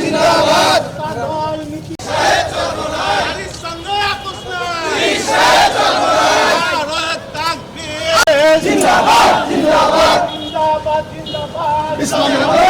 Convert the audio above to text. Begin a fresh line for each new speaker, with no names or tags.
জিন্দাবাদ। জিন্দাবাদ। জিন্দাবাদ। জিন্দাবাদ জিন্দাবাদ। ইসলামাবাদ